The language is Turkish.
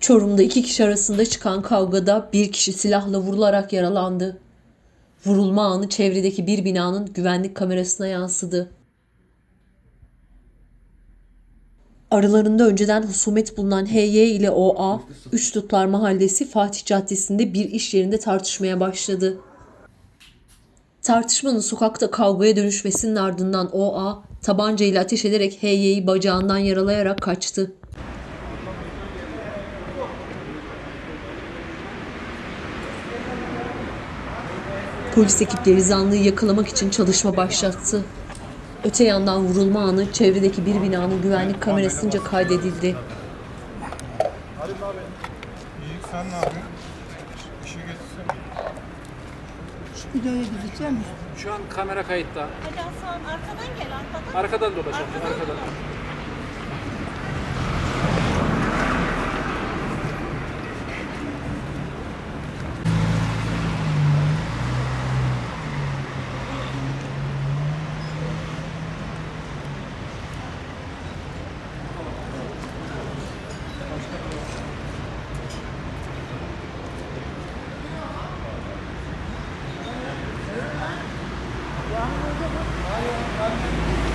Çorum'da iki kişi arasında çıkan kavgada bir kişi silahla vurularak yaralandı. Vurulma anı çevredeki bir binanın güvenlik kamerasına yansıdı. Aralarında önceden husumet bulunan HY ile OA, Üç Dutlar Mahallesi Fatih Caddesi'nde bir iş yerinde tartışmaya başladı. Tartışmanın sokakta kavgaya dönüşmesinin ardından OA, tabancayla ateş ederek HY'yi bacağından yaralayarak kaçtı. Polis ekipleri zanlıyı yakalamak için çalışma başlattı. Öte yandan vurulma anı çevredeki bir binanın güvenlik kamerasınca kaydedildi. İyi sen ne yapıyorsun? İşe geçsene. Videoya gideceğim. Şu an kamera kayıtta. Hadi Hasan arkadan gel arkadan. Arkadan dolaşalım. Arkadan. Vai, vai, vai.